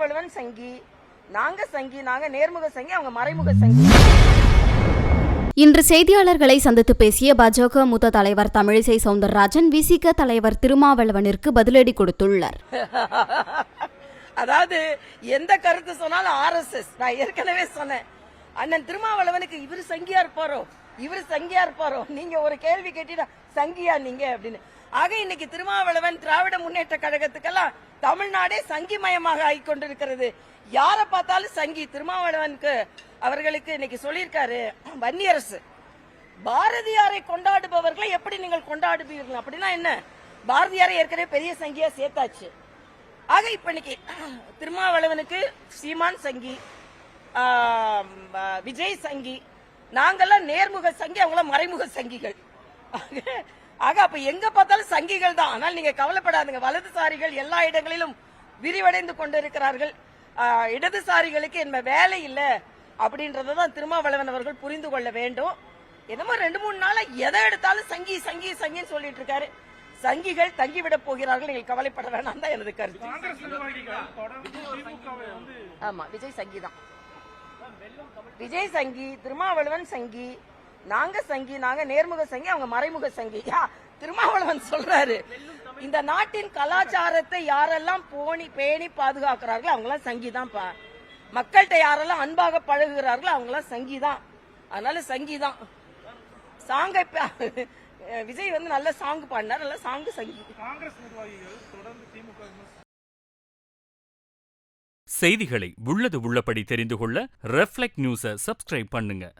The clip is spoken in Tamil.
திருமாவளவன் சங்கி நாங்க சங்கி நாங்க நேர்முக சங்கி அவங்க மறைமுக சங்கி. இன்று செய்தியாளர்களை சந்தித்து பேசிய பாஜக மூத்த தலைவர் தமிழிசை சவுந்தரராஜன் விசிக தலைவர் திருமாவளவனிற்கு பதிலடி கொடுத்துள்ளார். அதாவது எந்த கருத்து சொன்னாலும் ஆர்எஸ்எஸ் நான் ஏற்கனவே சொன்னேன். அண்ணன் திருமாவளவனுக்கு இவர் சங்கியா இருப்பாரோ? இவர் சங்கியா இருப்பாரோ? நீங்க ஒரு கேள்வி கேட்டீங்கன்னா சங்கியா நீங்க அப்படின்னு. ஆக இன்னைக்கு திருமாவளவன் திராவிட முன்னேற்ற கழகத்துக்கெல்லாம் தமிழ்நாடே சங்கிமயமாக ஆகிக் கொண்டிருக்கிறது யாரை பார்த்தாலும் சங்கி திருமாவளவனுக்கு அவர்களுக்கு இன்னைக்கு சொல்லியிருக்காரு வன்னியரசு. பாரதியாரை கொண்டாடுபவர்களை எப்படி நீங்கள் கொண்டாடுவீர்கள்? அப்படின்னா என்ன? பாரதியாரை ஏற்கனவே பெரிய சங்கியா சேர்த்தாச்சு. ஆக இப்ப இன்னைக்கு திருமாவளவனுக்கு சீமான் சங்கி விஜய் சங்கி நாங்கெல்லாம் நேர்முக சங்கி அவங்களாம் மறைமுக சங்கிகள். ஆக- அப்ப எங்க பார்த்தாலும் சங்கிகள் தான். ஆனால் நீங்க கவலைப்படாதுங்க. வலதுசாரிகள் எல்லா இடங்களிலும் விரிவடைந்து கொண்டிருக்கிறார்கள். இடதுசாரிகளுக்கு என்ன வேலை இல்ல அப்படின்றத தான் திருமாவளவன் அவர்கள் புரிந்து கொள்ள வேண்டும். என்னமோ ரெண்டு மூணு நாளா எதை எடுத்தாலும் சங்கி சங்கி சங்கின்னு சொல்லிட்டு இருக்காரு. சங்கிகள் தங்கிவிட போகிறார்கள். நீங்கள் கவலைப்பட வேணாம். தான் எனது கருத்து. ஆமா விஜய் சங்கி தான் விஜய் சங்கி திருமாவளவன் சங்கி நாங்க சங்கி நாங்க நேர்முக சங்கி அவங்க மறைமுக சங்கி. யா, திருமாவளவன் சொல்றாரு. இந்த நாட்டின் கலாச்சாரத்தை யாரெல்லாம் போனி பேணி பாதுகாக்கிறார்களோ அவங்களாம் சங்கி தான்ப்பா மக்கள்கிட்ட யாரெல்லாம் அன்பாக பழகுகிறார்களோ அவங்களாம் சங்கி தான் அதனால சங்கி தான் சாங்கை விஜய் வந்து நல்ல சாங் பாடினார். நல்ல சாங்கு சங்கி. காங்கிரஸ் நிர்வாகிகள் தொடர்ந்து திமுக விமர்சி- செய்திகளை உள்ளது உள்ளபடி தெரிந்து கொள்ள ரெஃப்ளெக்ட் நியூஸை சப்ஸ்கிரைப் பண்ணுங்க.